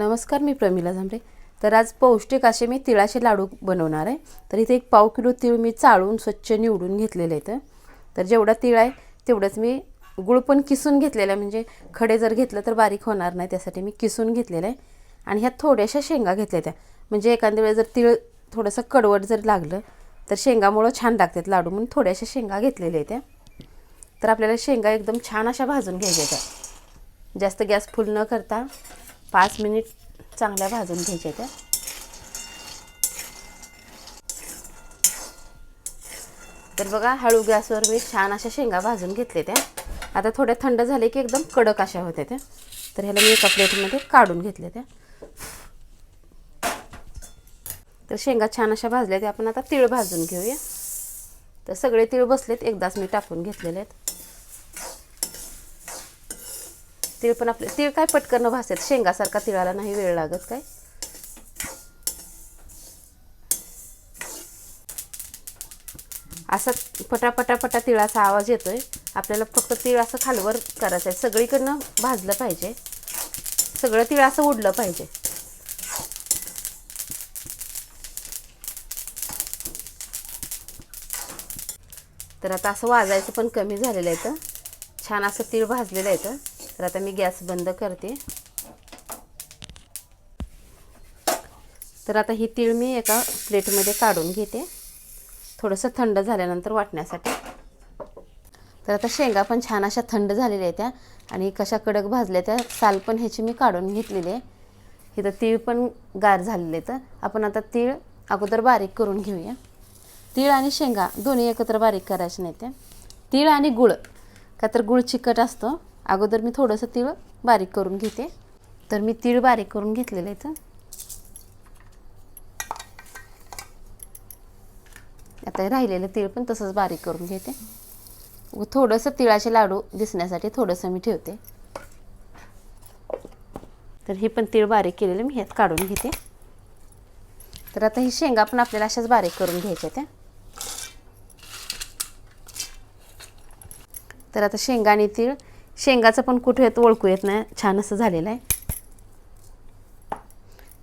नमस्कार मी प्रमिला झांबरे. तर आज पौष्टिक असे मी तिळाचे लाडू बनवणार आहे. तर इथे एक पाव किलो तीळ मी चाळून स्वच्छ निवडून घेतलेले आहेत. तर जेवढा तीळ आहे तेवढंच मी गुळ पण किसून घेतलेलं आहे. म्हणजे खडे जर घेतलं तर बारीक होणार नाही त्यासाठी मी किसून घेतलेलं आहे. आणि ह्यात थोड्याशा शेंगा घेतल्या त्या. म्हणजे एखाद्या वेळेस जर तीळ थोडंसं कडवट जर लागलं तर शेंगामुळं छान लागतात लाडू. म्हणून थोड्याशा शेंगा घेतलेल्या आहेत त्या. तर आपल्याला शेंगा एकदम छान अशा भाजून घ्यायच्या त्या जास्त गॅस फुल न करता पाच मिनिट चांगल्या भाजून घ्यायच्या त्या. तर बघा हळू गॅसवर मी छान अशा शेंगा भाजून घेतले त्या. आता थोड्या थंड झाले की एकदम कडक अशा होत्या त्या. तर ह्याला मी एका प्लेटमध्ये काढून घेतले त्या. तर शेंगा छान अशा भाजल्या त्या. आपण आता तीळ भाजून घेऊया. तर सगळे तीळ बसलेत एकदाच मी टाकून घेतलेले आहेत. तीळ पण आपले तीळ काय पटकन भासतात शेंगासारखा तिळाला नाही वेळ लागत काय? असा पटापटा पटा तिळाचा आवाज येतोय. आपल्याला फक्त तीळ असं खालवर करायचं आहे. सगळीकडनं भाजलं पाहिजे. सगळं तीळ असं उडलं पाहिजे. तर आता असं वाजायचं पण कमी झालेलं आहे तर छान असं तीळ भाजलेलं आहे तर तर आता मी गॅस बंद करते. तर आता ही तीळ मी एका प्लेटमध्ये काढून घेते. थोडंसं थंड झाल्यानंतर वाटण्यासाठी. तर आता शेंगा पण छान अशा थंड झालेल्या आहेत त्या. आणि कशा कडक भाजल्या त्या साल पण ह्याची मी काढून घेतलेली आहे. इथं तीळ पण गार झालेले तर आपण आता तीळ अगोदर बारीक करून घेऊया. तीळ आणि शेंगा दोन्ही एकत्र बारीक करायचे नाही त्या. तीळ आणि गुळ का तर गुळ चिकट असतो. अगोदर मी थोडंसं तीळ बारीक करून घेते. तर मी तीळ बारीक करून घेतलेलं आहे तर आता हे राहिलेलं तीळ पण तसंच बारीक करून घेते. थोडंसं तिळाचे लाडू दिसण्यासाठी थोडंसं मी ठेवते. तर हे पण तीळ बारीक केलेलं मी ह्यात काढून घेते. तर आता ही शेंगा पण आपल्याला अशाच बारीक करून घ्यायच्या त्या. तर आता शेंगा आणि तीळ शेंगाचं पण कुठे येत ओळखू येत नाही. छान असं झालेलं आहे.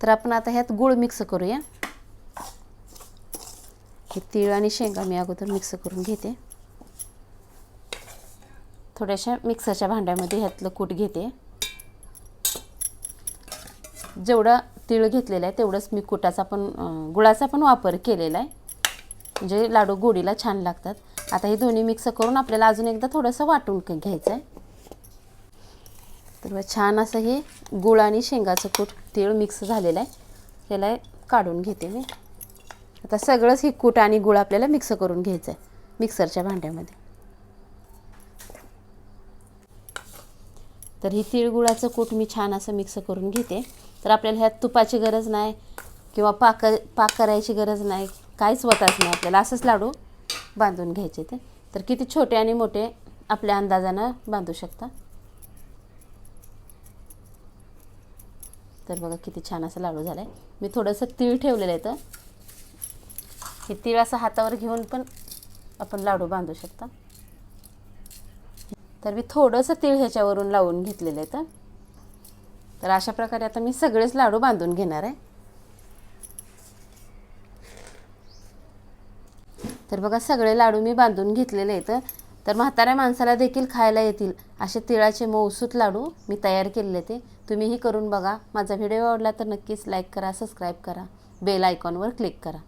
तर आपण आता ह्यात गूळ मिक्स करूया. हे तीळ आणि शेंगा मी अगोदर मिक्स करून घेते. थोड्याशा मिक्सरच्या भांड्यामध्ये ह्यातलं कूट घेते. जेवढं तीळ घेतलेलं आहे तेवढंच मी कुटाचा पण गुळाचा पण वापर केलेला आहे. म्हणजे लाडू गोडीला छान लागतात. आता हे दोन्ही मिक्स करून आपल्याला अजून एकदा थोडंसं वाटून घ्यायचं आहे तर छान असं हे गुळ आणि शेंगाचं कूट तीळ मिक्स झालेलं आहे. त्याला काढून घेते मी. आता सगळंच हे कूट आणि गुळ आपल्याला मिक्स करून घ्यायचं आहे मिक्सरच्या भांड्यामध्ये. तर ही तिळगुळाचं कूट मी छान असं मिक्स करून घेते. तर आपल्याला ह्यात तुपाची गरज नाही किंवा पाक पाक करायची गरज नाही काहीच वताच नाही आपल्याला. असंच लाडू बांधून घ्यायचे ते. तर किती छोटे आणि मोठे आपल्या अंदाजानं बांधू शकता. तर बघा किती छान असं लाडू झाला आहे मी थोडंसं तीळ ठेवलेलं आहे तर हे तीळ असं हातावर घेऊन पण आपण लाडू बांधू शकता. तर मी थोडंसं तीळ ह्याच्यावरून लावून घेतलेलं आहे तर तर अशा प्रकारे आता मी सगळेच लाडू बांधून घेणार आहे. तर बघा सगळे लाडू मी बांधून घेतलेले आहेत. तर म्हाताऱ्या माणसाला देखील खायला येतील. असे तिळाचे मऊसूत लाडू मी तयार केलेले ते. तुम्हीही करून बघा. माझा व्हिडिओ आवडला तर नक्कीच लाईक करा सबस्क्राईब करा. बेल आयकॉनवर क्लिक करा.